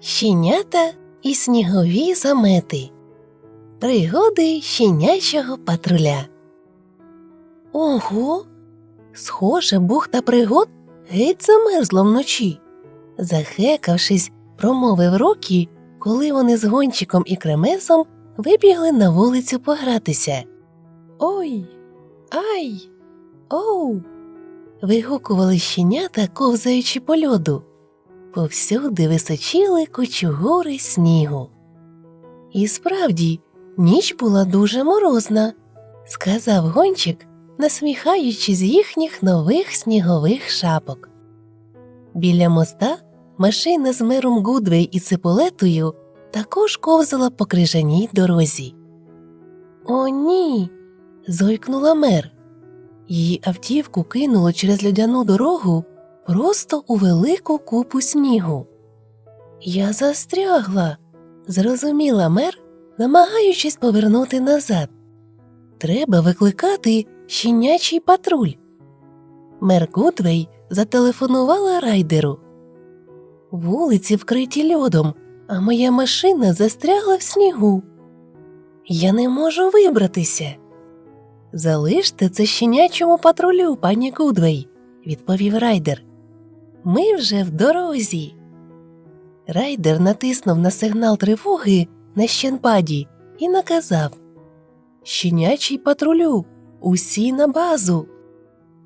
Щенята і снігові замети. Пригоди щенячого патруля. Ого. Схоже, бухта пригод геть замерзла вночі. Захекавшись, промовив Рокі, коли вони з гончиком і кремесом вибігли на вулицю погратися. Ой, ай, оу. Вигукували щенята, ковзаючи по льоду. Повсюди височили кучугури снігу. І справді, ніч була дуже морозна, сказав гончик, насміхаючи з їхніх нових снігових шапок. Біля моста машина з мером Гудвей і ципулетою також ковзала по крижаній дорозі. О, ні. зойкнула мер. Її автівку кинуло через льодяну дорогу просто у велику купу снігу. Я застрягла, зрозуміла мер, намагаючись повернути назад. Треба викликати щенячий патруль. Мер Гудвей зателефонувала райдеру. Вулиці вкриті льодом, а моя машина застрягла в снігу. Я не можу вибратися. Залиште це щенячому патрулю, пані Гудвей, відповів райдер. Ми вже в дорозі. Райдер натиснув на сигнал тривоги на щенпаді і наказав Щенячий патрулю, усі на базу.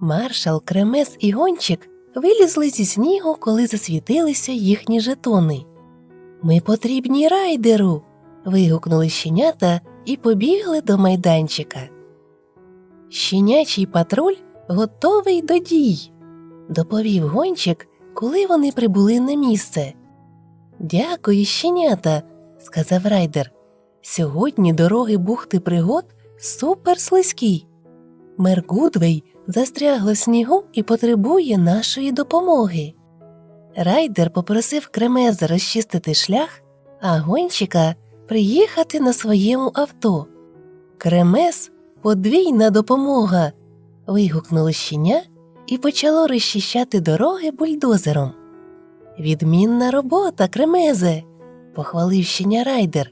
Маршал, кремес і гончик вилізли зі снігу, коли засвітилися їхні жетони. Ми потрібні райдеру. вигукнули щенята і побігли до майданчика. Щенячий патруль готовий до дій, доповів гончик, коли вони прибули на місце. Дякую, щенята, сказав райдер. Сьогодні дороги бухти пригод супер слизькі. Мер Гудвей застрягла снігу і потребує нашої допомоги. Райдер попросив кремеза розчистити шлях, а гонщика приїхати на своєму авто. Кремез подвійна допомога. вигукнуло щеня і почало розчищати дороги бульдозером. Відмінна робота, кремезе, похвалив щеня райдер.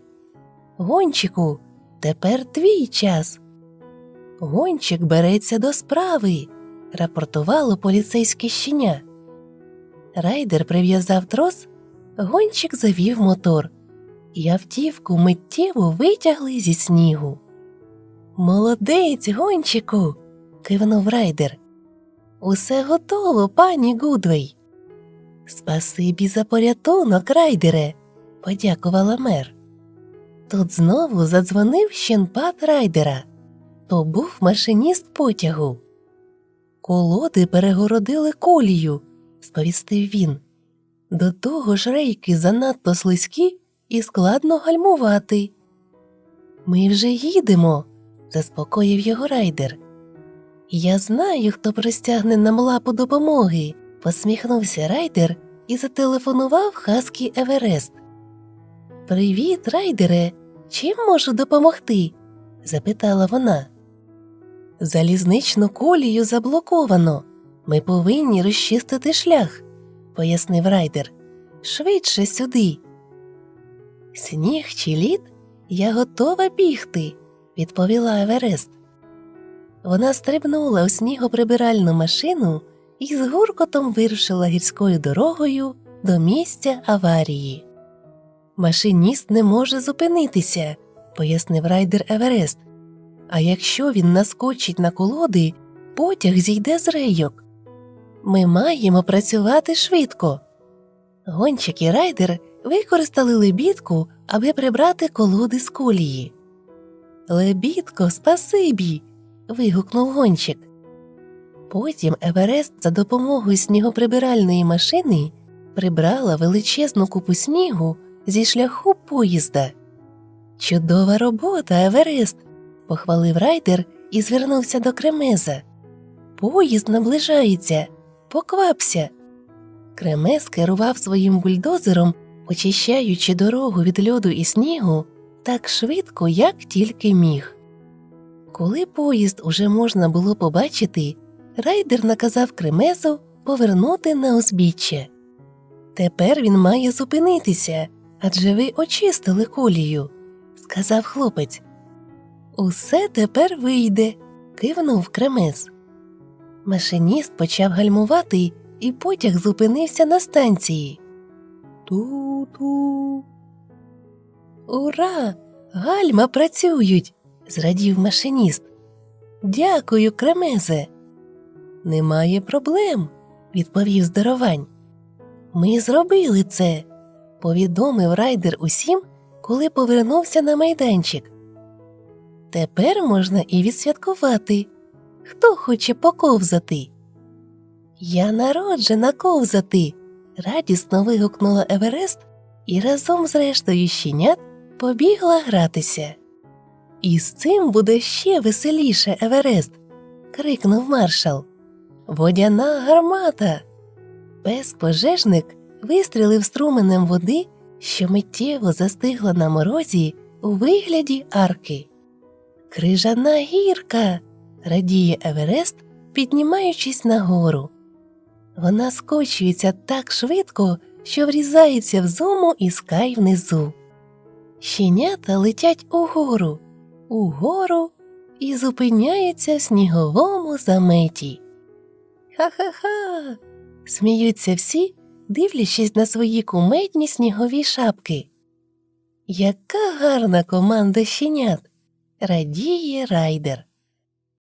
Гончику, тепер твій час. Гончик береться до справи, рапортувало поліцейське щеня. Райдер прив'язав трос, гончик завів мотор, і автівку миттєво витягли зі снігу. Молодець, гончику. кивнув райдер. Усе готово, пані Гудвей. Спасибі за порятунок, райдере, подякувала мер. Тут знову задзвонив щенпад райдера. То був машиніст потягу. Колоди перегородили колію, сповістив він. До того ж рейки занадто слизькі і складно гальмувати. Ми вже їдемо, заспокоїв його райдер. Я знаю, хто простягне нам лапу допомоги, посміхнувся райдер і зателефонував Хаскі Еверест. Привіт, райдере. Чим можу допомогти? запитала вона. Залізничну колію заблоковано. Ми повинні розчистити шлях, пояснив райдер. Швидше сюди. Сніг чи лід? Я готова бігти, відповіла Еверест. Вона стрибнула у снігоприбиральну машину і з гуркотом вирушила гірською дорогою до місця аварії. Машиніст не може зупинитися, пояснив райдер Еверест. А якщо він наскочить на колоди, потяг зійде з рейок. Ми маємо працювати швидко. Гончик і райдер використали лебідку, аби прибрати колоди з колії. Лебідко, спасибі. Вигукнув гончик. Потім Еверест за допомогою снігоприбиральної машини прибрала величезну купу снігу зі шляху поїзда. Чудова робота, Еверест, похвалив райдер і звернувся до кремеза. Поїзд наближається, поквапся. Кремез керував своїм бульдозером, очищаючи дорогу від льоду і снігу так швидко, як тільки міг. Коли поїзд уже можна було побачити, райдер наказав кремезу повернути на узбіччя. Тепер він має зупинитися, адже ви очистили колію, сказав хлопець. Усе тепер вийде, кивнув кремес. Машиніст почав гальмувати, і потяг зупинився на станції. Ту-ту. Ура! Гальма працюють, зрадів машиніст. Дякую, кремезе. Немає проблем, відповів здоровань. Ми зробили це, повідомив райдер усім, коли повернувся на майданчик. Тепер можна і відсвяткувати. Хто хоче поковзати? Я народжена ковзати. радісно вигукнула Еверест і разом з рештою щенят побігла гратися. І з цим буде ще веселіше, Еверест. крикнув маршал. Водяна гармата. Пес-пожежник вистрілив струменем води, що миттєво застигла на морозі у вигляді арки. Крижана гірка. радіє Еверест, піднімаючись нагору. Вона скочується так швидко, що врізається в зуму і скай внизу. Щенята летять угору, угору і зупиняється в сніговому заметі. Ха-ха-ха. сміються всі, дивлячись на свої кумедні снігові шапки. Яка гарна команда щенят! радіє райдер.